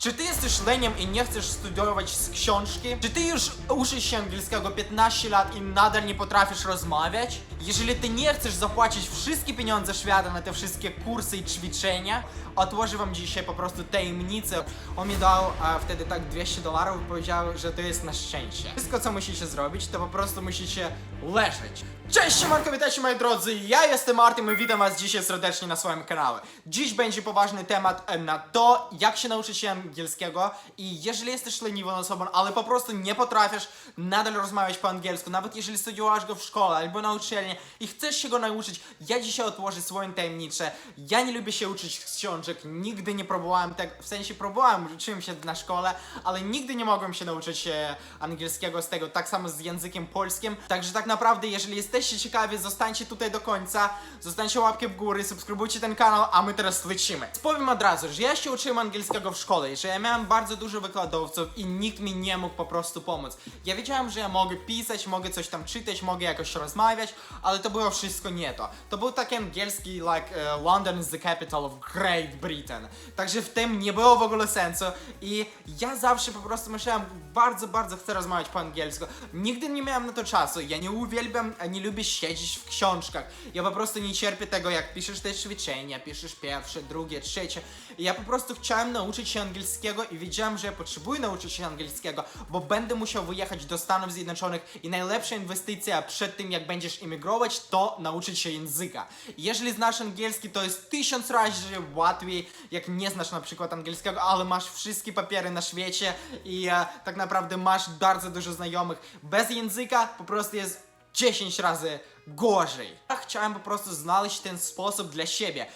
Czy ty jesteś leniem i nie chcesz studiować z książki? Czy ty już uczysz się angielskiego 15 lat i nadal nie potrafisz rozmawiać? Jeżeli ty nie chcesz zapłacić wszystkie pieniądze świata na te wszystkie kursy i ćwiczenia, otworzę wam dzisiaj po prostu tajemnicę. On mi dał a, wtedy tak 200 dolarów i powiedział, że to jest na szczęście. Wszystko co musicie zrobić, to po prostu musicie leżeć. Cześć, siemanko, witajcie moi drodzy, ja jestem Martin i witam was dzisiaj serdecznie na swoim kanale. Dziś będzie poważny temat na to, jak się nauczyć się angielskiego i jeżeli jesteś leniwą osobą, ale po prostu nie potrafisz nadal rozmawiać po angielsku, nawet jeżeli studiowałeś go w szkole albo na uczelni i chcesz się go nauczyć, ja dzisiaj otworzę swoją tajemnicę. Ja nie lubię się uczyć książek, nigdy nie próbowałem tego, w sensie próbowałem, uczyłem się na szkole, ale nigdy nie mogłem się nauczyć e, angielskiego z tego, tak samo z językiem polskim. Także tak naprawdę, jeżeli jesteście ciekawi, zostańcie tutaj do końca, zostańcie łapkę w górę, subskrybujcie ten kanał, a my teraz lecimy. Powiem od razu, że ja się uczyłem angielskiego w szkole że ja miałem bardzo dużo wykładowców i nikt mi nie mógł po prostu pomóc. Ja wiedziałem, że ja mogę pisać, mogę coś tam czytać, mogę jakoś rozmawiać, ale to było wszystko nie to. To był taki angielski, like uh, London is the capital of Great Britain. Także w tym nie było w ogóle sensu i ja zawsze po prostu myślałem, bardzo, bardzo chcę rozmawiać po angielsku. Nigdy nie miałem na to czasu. Ja nie uwielbiam, nie lubię siedzieć w książkach. Ja po prostu nie cierpię tego, jak piszesz te ćwiczenia, piszesz pierwsze, drugie, trzecie. Ja po prostu chciałem nauczyć się angielskiego i wiedziałem, że ja potrzebuję nauczyć się angielskiego, bo będę musiał wyjechać do Stanów Zjednoczonych i najlepsza inwestycja przed tym, jak będziesz imigrować, to nauczyć się języka. Jeżeli znasz angielski, to jest tysiąc razy łatwiej, jak nie znasz na przykład angielskiego, ale masz wszystkie papiery na świecie i e, tak naprawdę masz bardzo dużo znajomych. Bez języka po prostu jest 10 razy gorzej. Ja chciałem po prostu znaleźć ten sposób dla siebie.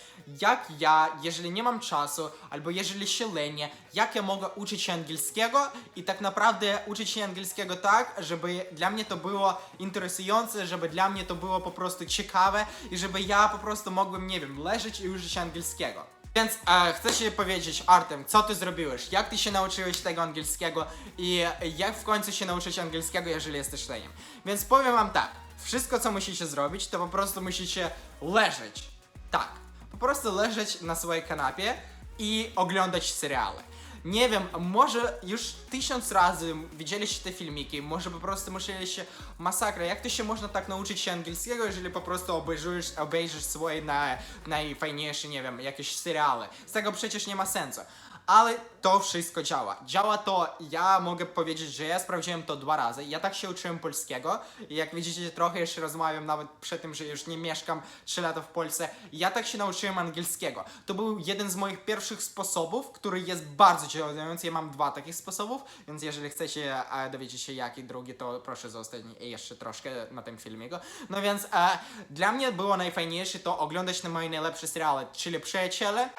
Jak ja, jeżeli nie mam czasu, albo jeżeli się lenię, jak ja mogę uczyć się angielskiego i tak naprawdę uczyć się angielskiego tak, żeby dla mnie to było interesujące, żeby dla mnie to było po prostu ciekawe i żeby ja po prostu mogłem, nie wiem, leżeć i uczyć się angielskiego. Więc e, chcę się powiedzieć, Artem, co ty zrobiłeś? Jak ty się nauczyłeś tego angielskiego i jak w końcu się nauczyć angielskiego, jeżeli jesteś leniem? Więc powiem wam tak, wszystko co musicie zrobić, to po prostu musicie leżeć. Tak, po prostu leżeć na swojej kanapie i oglądać seriale. Nie wiem, może już tysiąc razy widzieliście te filmiki, może po prostu myśleliście, masakra, jak to się można tak nauczyć się angielskiego, jeżeli po prostu obejrzysz, obejrzysz swoje na, najfajniejsze, nie wiem, jakieś seriale. Z tego przecież nie ma sensu. Ale to wszystko działa. Działa to, ja mogę powiedzieć, że ja sprawdziłem to dwa razy. Ja tak się uczyłem polskiego jak widzicie, trochę jeszcze rozmawiam nawet przy tym, że już nie mieszkam 3 lata w Polsce. Ja tak się nauczyłem angielskiego. To był jeden z moich pierwszych sposobów, który jest bardzo działający. Ja mam dwa takich sposobów, więc jeżeli chcecie e, dowiedzieć się jaki drugi, to proszę zostać jeszcze troszkę na tym filmiku. No więc e, dla mnie było najfajniejsze to oglądać na moje najlepsze seriale, czyli Przyjaciele.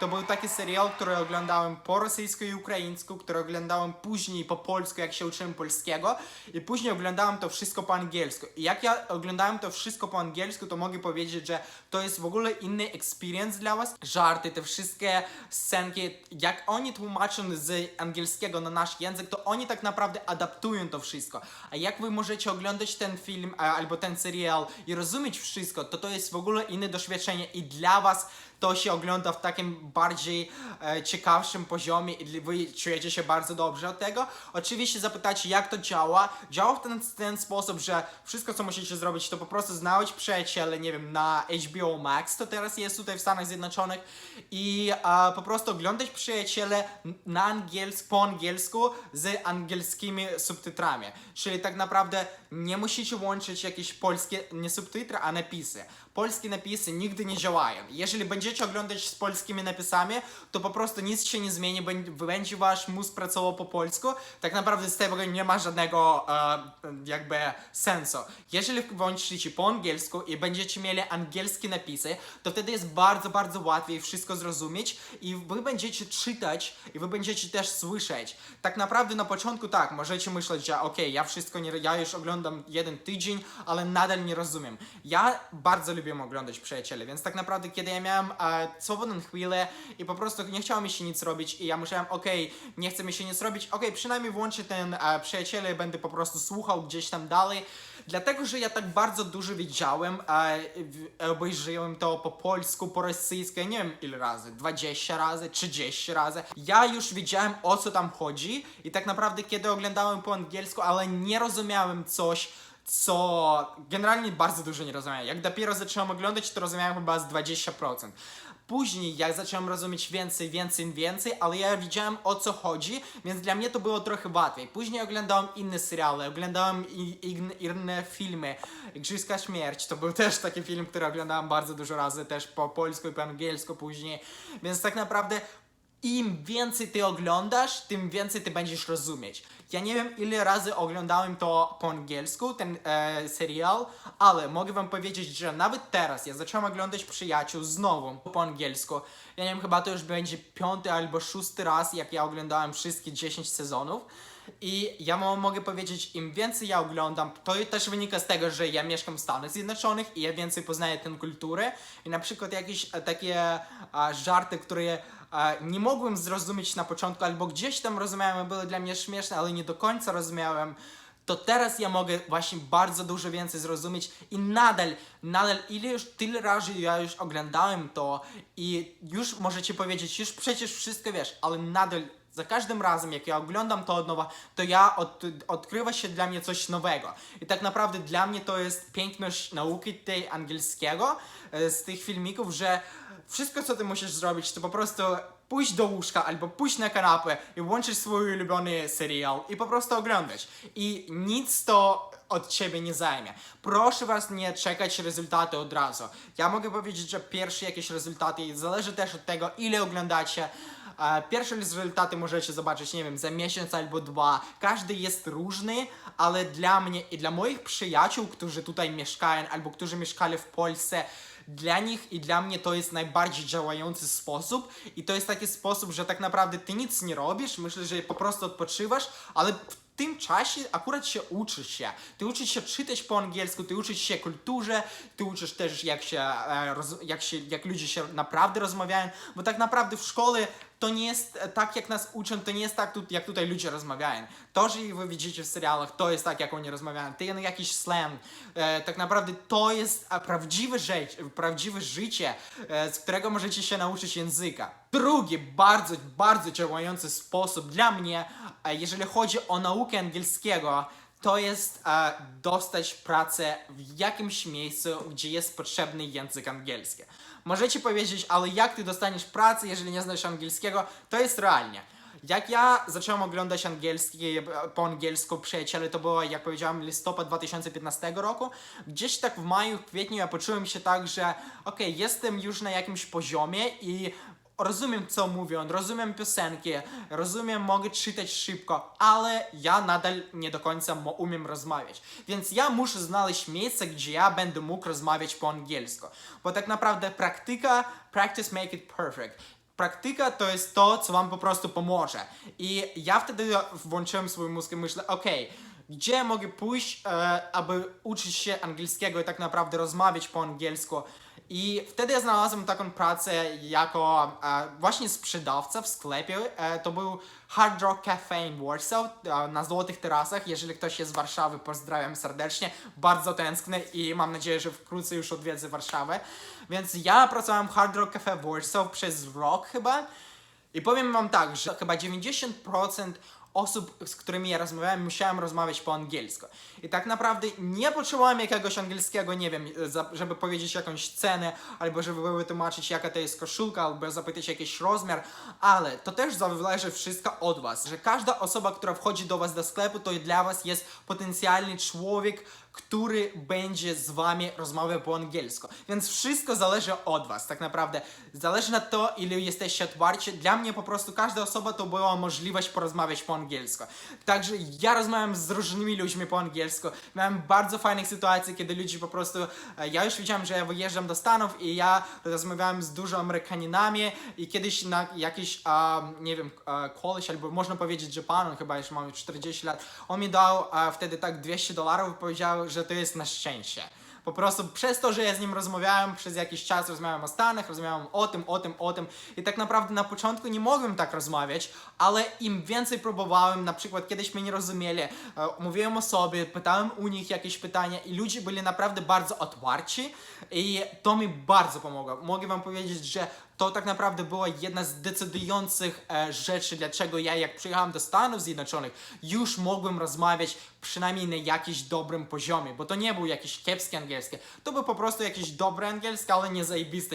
To był taki serial, który oglądałem po rosyjsku i ukraińsku, który oglądałem później po polsku, jak się uczyłem polskiego i później oglądałem to wszystko po angielsku. I jak ja oglądałem to wszystko po angielsku, to mogę powiedzieć, że to jest w ogóle inny experience dla was. Żarty, te wszystkie scenki, jak oni tłumaczą z angielskiego na nasz język, to oni tak naprawdę adaptują to wszystko. A jak wy możecie oglądać ten film a, albo ten serial i rozumieć wszystko, to to jest w ogóle inne doświadczenie i dla was to się ogląda w takim bardziej e, ciekawszym poziomie i wy czujecie się bardzo dobrze od tego. Oczywiście zapytacie, jak to działa. Działa w ten, ten sposób, że wszystko, co musicie zrobić, to po prostu znaleźć przyjaciele, nie wiem, na HBO Max, to teraz jest tutaj w Stanach Zjednoczonych i e, po prostu oglądać przyjaciele na angielsku, po angielsku z angielskimi subtytrami. Czyli tak naprawdę nie musicie łączyć jakieś polskie, nie subtytry, a napisy. Polskie napisy nigdy nie działają. Jeżeli będziecie oglądać z polskimi napisami, to po prostu nic się nie zmieni, bę- będzie wasz mózg pracował po polsku. Tak naprawdę z tego nie ma żadnego e, jakby sensu. Jeżeli włączycie po angielsku i będziecie mieli angielskie napisy, to wtedy jest bardzo, bardzo łatwiej wszystko zrozumieć i wy będziecie czytać i wy będziecie też słyszeć. Tak naprawdę na początku tak, możecie myśleć, że okej, ja wszystko nie, ja już oglądam jeden tydzień, ale nadal nie rozumiem. Ja bardzo lubię oglądać przyjaciele, więc tak naprawdę kiedy ja miałem e, swobodną chwilę i po prostu nie chciało mi się nic robić i ja myślałem, okej, nie chce mi się nic robić, okej, przynajmniej włączę ten e, przyjaciele, będę po prostu słuchał gdzieś tam dalej. Dlatego, że ja tak bardzo dużo wiedziałem, e, obejrzałem to po polsku, po rosyjsku, nie wiem ile razy, 20 razy, 30 razy. Ja już wiedziałem o co tam chodzi i tak naprawdę kiedy oglądałem po angielsku, ale nie rozumiałem coś, co generalnie bardzo dużo nie rozumiałem. Jak dopiero zacząłem oglądać, to rozumiałem chyba z 20%. Później jak zacząłem rozumieć więcej, więcej, więcej, ale ja wiedziałem o co chodzi, więc dla mnie to było trochę łatwiej. Później oglądałem inne seriale, oglądałem i, i, inne filmy. Igrzyska Śmierć to był też taki film, który oglądałem bardzo dużo razy, też po polsku i po angielsku później. Więc tak naprawdę im więcej ty oglądasz, tym więcej ty będziesz rozumieć. Ja nie wiem ile razy oglądałem to po angielsku, ten e, serial, ale mogę wam powiedzieć, że nawet teraz ja zacząłem oglądać Przyjaciół znowu po angielsku. Ja nie wiem, chyba to już będzie piąty albo szósty raz, jak ja oglądałem wszystkie 10 sezonów. I ja mogę powiedzieć, im więcej ja oglądam, to też wynika z tego, że ja mieszkam w Stanach Zjednoczonych i ja więcej poznaję tę kulturę. I na przykład jakieś e, takie e, żarty, które nie mogłem zrozumieć na początku, albo gdzieś tam rozumiałem, były dla mnie śmieszne, ale nie do końca rozumiałem. To teraz ja mogę właśnie bardzo dużo więcej zrozumieć i nadal, nadal ile już tyle razy ja już oglądałem to i już możecie powiedzieć, już przecież wszystko wiesz, ale nadal za każdym razem, jak ja oglądam to od nowa, to ja od, odkrywa się dla mnie coś nowego. I tak naprawdę dla mnie to jest piękność nauki tej angielskiego e, z tych filmików, że wszystko co ty musisz zrobić, to po prostu pójść do łóżka albo pójść na kanapę i włączyć swój ulubiony serial i po prostu oglądać. I nic to od ciebie nie zajmie. Proszę was nie czekać rezultaty od razu. Ja mogę powiedzieć, że pierwsze jakieś rezultaty zależy też od tego, ile oglądacie. E, Pierwsze rezultaty możecie zobaczyć, nie wiem, za miesiąc albo dwa. Każdy jest różny, ale dla mnie i dla moich przyjaciół, którzy tutaj mieszkają albo którzy mieszkali w Polsce, dla nich i dla mnie to jest najbardziej działający sposób i to jest taki sposób, że tak naprawdę ty nic nie robisz, myślę, że po prostu odpoczywasz, ale w tym czasie akurat się uczysz się. Ty uczysz się czytać po angielsku, ty uczysz się kulturze, ty uczysz też jak się, e, jak się, jak ludzie się naprawdę rozmawiają, bo tak naprawdę w szkole to nie jest e, tak, jak nas uczą, to nie jest tak, jak tutaj ludzie rozmawiają. To, że wy widzicie w serialach, to jest tak, jak oni rozmawiają. Jest jakiś slang. E, tak naprawdę to jest e, prawdziwe, życie, prawdziwe życie, z którego możecie się nauczyć języka. Drugi bardzo, bardzo działający sposób dla mnie, jeżeli chodzi o naukę angielskiego, to jest e, dostać pracę w jakimś miejscu, gdzie jest potrzebny język angielski. Możecie powiedzieć, ale jak ty dostaniesz pracę, jeżeli nie znasz angielskiego? To jest realnie. Jak ja zacząłem oglądać angielski, po angielsku Przyjaciele, to było, jak powiedziałem, listopad 2015 roku. Gdzieś tak w maju, kwietniu ja poczułem się tak, że okej, jestem już na jakimś poziomie i rozumiem co mówią, rozumiem piosenki, rozumiem, mogę czytać szybko, ale ja nadal nie do końca umiem rozmawiać. Więc ja muszę znaleźć miejsce, gdzie ja będę mógł rozmawiać po angielsku. Bo tak naprawdę praktyka, practice make it perfect. Praktyka to jest to, co wam po prostu pomoże. I ja wtedy włączyłem swój mózg i myślę, okej, gdzie mogę pójść, e, aby uczyć się angielskiego i tak naprawdę rozmawiać po angielsku. I wtedy znalazłem taką pracę jako e, właśnie sprzedawca w sklepie. E, to był Hard Rock Cafe in Warsaw e, na Złotych Terasach. Jeżeli ktoś jest z Warszawy, pozdrawiam serdecznie. Bardzo tęsknię i mam nadzieję, że wkrótce już odwiedzę Warszawę. Więc ja pracowałem w Hard Rock Cafe Warsaw przez rok chyba. I powiem wam tak, że chyba 90% osób, z którymi ja rozmawiałem, musiałem rozmawiać po angielsku. I tak naprawdę nie potrzebowałem jakiegoś angielskiego, nie wiem, żeby powiedzieć jakąś cenę, albo żeby wytłumaczyć jaka to jest koszulka, albo zapytać jakiś rozmiar, ale to też zależy wszystko od was, że każda osoba, która wchodzi do was do sklepu, to dla was jest potencjalny człowiek, który będzie z wami rozmawiał po angielsku. Więc wszystko zależy od was, tak naprawdę. Zależy na to, ile jesteście otwarci. Dla mnie po prostu każda osoba to była możliwość porozmawiać po angielsku. Także ja rozmawiam z różnymi ludźmi po angielsku. Miałem bardzo fajnych sytuacji, kiedy ludzie po prostu... e, Ja już wiedziałem, że ja wyjeżdżam do Stanów i ja rozmawiałem z dużo Amerykaninami i kiedyś na jakiś, um, nie wiem, e, koleś, albo można powiedzieć, że pan, on chyba już ma 40 lat, on mi dał e, wtedy tak 200 dolarów i powiedział, że to jest na szczęście. Po prostu przez to, że ja z nim rozmawiałem przez jakiś czas, rozmawiałem o Stanach, rozmawiałem o tym, o tym, o tym i tak naprawdę na początku nie mogłem tak rozmawiać, ale im więcej próbowałem, na przykład kiedyś mnie nie rozumieli, e, mówiłem o sobie, pytałem u nich jakieś pytania i ludzie byli naprawdę bardzo otwarci i to mi bardzo pomogło. Mogę wam powiedzieć, że to tak naprawdę była jedna z decydujących e, rzeczy, dlaczego ja jak przyjechałem do Stanów Zjednoczonych, już mogłem rozmawiać przynajmniej na jakimś dobrym poziomie, bo to nie był jakiś kiepski angielski, to był po prostu jakiś dobry angielski, ale nie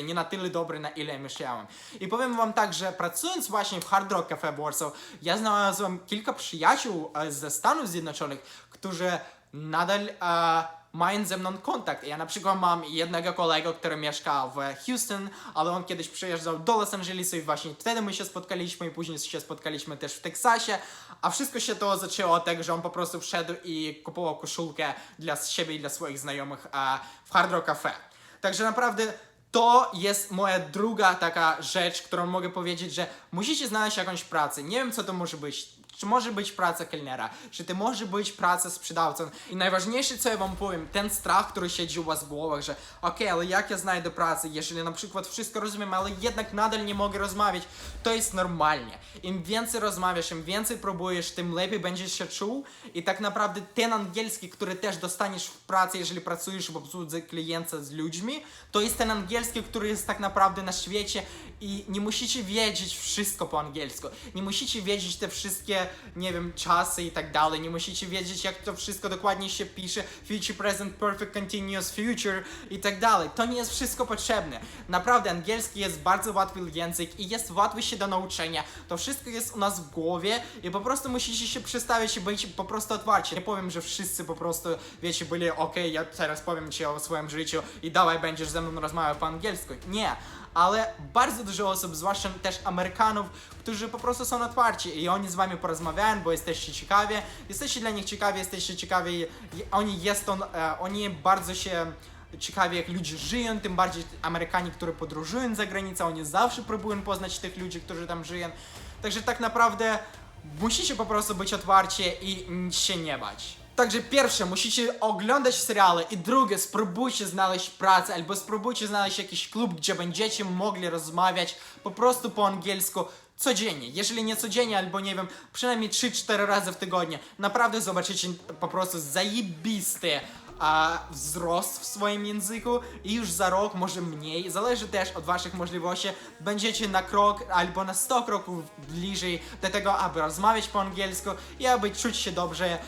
nie na tyle dobry, na ile myślałem. I powiem wam tak, że pracując właśnie w Hard Rock Cafe Warsaw, ja znalazłem kilka przyjaciół e, ze Stanów Zjednoczonych, którzy nadal e, mają ze mną kontakt. Ja na przykład mam jednego kolegę, który mieszka w Houston, ale on kiedyś przyjeżdżał do Los Angelesu i właśnie wtedy my się spotkaliśmy i później się spotkaliśmy też w Teksasie, a wszystko się to zaczęło od tego, że on po prostu wszedł i kupował koszulkę dla siebie i dla swoich znajomych e, w Hard Rock Cafe. Także naprawdę to jest moja druga taka rzecz, którą mogę powiedzieć, że musicie znaleźć jakąś pracę. Nie wiem, co to może być. Czy może być praca kelnera, czy to może być praca sprzedawcą. I najważniejsze, co ja wam powiem, ten strach, który siedzi u was w głowach, że okej, ale jak ja znajdę pracę, jeżeli na przykład wszystko rozumiem, ale jednak nadal nie mogę rozmawiać, to jest normalnie. Im więcej rozmawiasz, im więcej próbujesz, tym lepiej będziesz się czuł i tak naprawdę ten angielski, który też dostaniesz w pracy, jeżeli pracujesz w obsłudze klienta z ludźmi, to jest ten angielski, który jest tak naprawdę na świecie i nie musicie wiedzieć wszystko po angielsku. Nie musicie wiedzieć te wszystkie, nie wiem, czasy i tak dalej. Nie musicie wiedzieć, jak to wszystko dokładnie się pisze. Future, present, perfect, continuous, future i tak dalej. To nie jest wszystko potrzebne. Naprawdę, angielski jest bardzo łatwy język i jest łatwy się do nauczenia. To wszystko jest u nas w głowie i po prostu musicie się przestawić i być po prostu otwarci. Nie powiem, że wszyscy po prostu, wiecie, byli okej, ja teraz powiem ci o swoim życiu i dawaj będziesz ze mną rozmawiał po angielsku. Nie ale bardzo dużo osób, zwłaszcza też Amerykanów, którzy po prostu są otwarci i oni z wami porozmawiają, bo jesteście ciekawi, jesteście dla nich ciekawi, jesteście ciekawi, oni jest on, e, oni bardzo się ciekawi jak ludzie żyją, tym bardziej Amerykanie, którzy podróżują za granicę, oni zawsze próbują poznać tych ludzi, którzy tam żyją. Także tak naprawdę musicie po prostu być otwarci i się nie bać. Także pierwsze, musicie oglądać seriale i drugie, spróbujcie znaleźć pracę albo spróbujcie znaleźć jakiś klub, gdzie będziecie mogli rozmawiać po prostu po angielsku codziennie. Jeżeli nie codziennie, albo nie wiem, przynajmniej 3-4 razy w tygodniu. Naprawdę zobaczycie po prostu zajebisty a, wzrost w swoim języku i już za rok, może mniej, zależy też od waszych możliwości, będziecie na krok albo na 100 kroków bliżej do tego, aby rozmawiać po angielsku i aby czuć się dobrze e,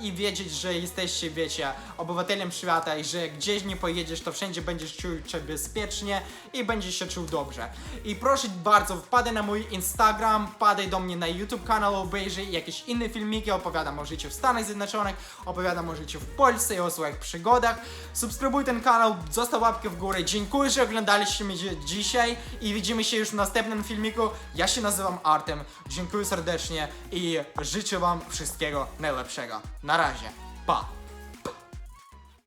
i wiedzieć, że jesteście, wiecie, obywatelem świata i że gdzieś nie pojedziesz, to wszędzie będziesz czuł się bezpiecznie i będziesz się czuł dobrze. I proszę bardzo, wpadaj na mój Instagram, wpadaj do mnie na YouTube kanał, obejrzyj jakieś inne filmiki, opowiadam o życiu w Stanach Zjednoczonych, opowiadam o życiu w Polsce i o swoich przygodach. Subskrybuj ten kanał, zostaw łapkę w górę. Dziękuję, że oglądaliście mnie dzi- dzisiaj i widzimy się już w następnym filmiku. Ja się nazywam Artem, dziękuję serdecznie i życzę wam wszystkiego najlepszego. Na razie, pa!